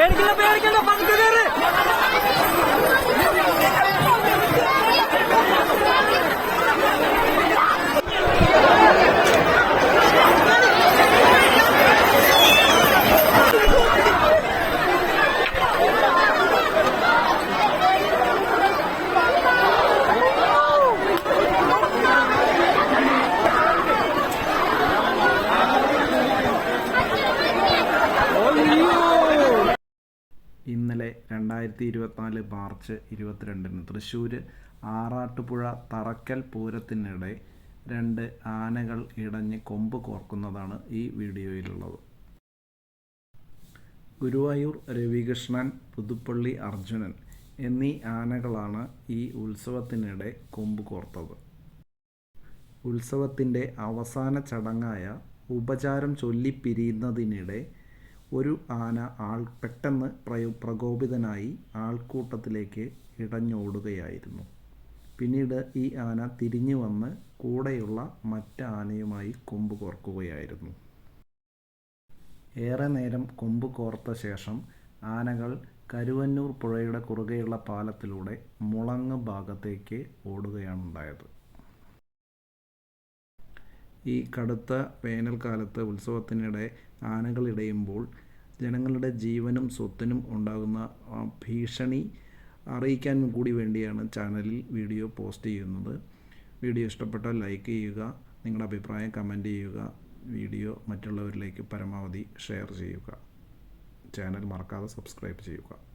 പേടിക്കില്ല പേടിക്കില്ല പതുക്കെ കയറ് ഇന്നലെ രണ്ടായിരത്തി ഇരുപത്തിനാല് മാർച്ച് ഇരുപത്തിരണ്ടിന് തൃശ്ശൂർ ആറാട്ടുപുഴ തറക്കൽ പൂരത്തിനിടെ രണ്ട് ആനകൾ ഇടഞ്ഞ് കൊമ്പ് കോർക്കുന്നതാണ് ഈ വീഡിയോയിലുള്ളത്. ഗുരുവായൂർ രവികൃഷ്ണൻ പുതുപ്പള്ളി അർജുനൻ എന്നീ ആനകളാണ് ഈ ഉത്സവത്തിനിടെ കൊമ്പ് കോർത്തത്. ഉത്സവത്തിന്റെ അവസാന ചടങ്ങായ ഉപചാരം ചൊല്ലിപ്പിരിയുന്നതിനിടെ ഒരു ആന ആൾ പെട്ടെന്ന് പ്രയോ പ്രകോപിതനായി ആൾക്കൂട്ടത്തിലേക്ക് ഇടഞ്ഞോടുകയായിരുന്നു. പിന്നീട് ഈ ആന തിരിഞ്ഞു വന്ന് കൂടെയുള്ള മറ്റ് ആനയുമായി കൊമ്പ് കോർക്കുകയായിരുന്നു. ഏറെ നേരം കൊമ്പ് കോർത്ത ശേഷം ആനകൾ കരുവന്നൂർ പുഴയുടെ കുറുകെയുള്ള പാലത്തിലൂടെ മുളങ്ങ് ഭാഗത്തേക്ക് ഓടുകയാണുണ്ടായത്. ഈ കടുത്ത വേനൽക്കാലത്ത് ഉത്സവത്തിനിടെ ആനകൾ ഇടയുമ്പോൾ ജനങ്ങളുടെ ജീവനും സ്വത്തിനും ഉണ്ടാകുന്ന ഭീഷണി അറിയിക്കാൻ കൂടി വേണ്ടിയാണ് ചാനലിൽ വീഡിയോ പോസ്റ്റ് ചെയ്യുന്നത്. വീഡിയോ ഇഷ്ടപ്പെട്ടാൽ ലൈക്ക് ചെയ്യുക നിങ്ങളുടെ അഭിപ്രായം കമന്റ് ചെയ്യുക വീഡിയോ മറ്റുള്ളവരിലേക്ക് പരമാവധി ഷെയർ ചെയ്യുക. ചാനൽ മറക്കാതെ സബ്സ്ക്രൈബ് ചെയ്യുക.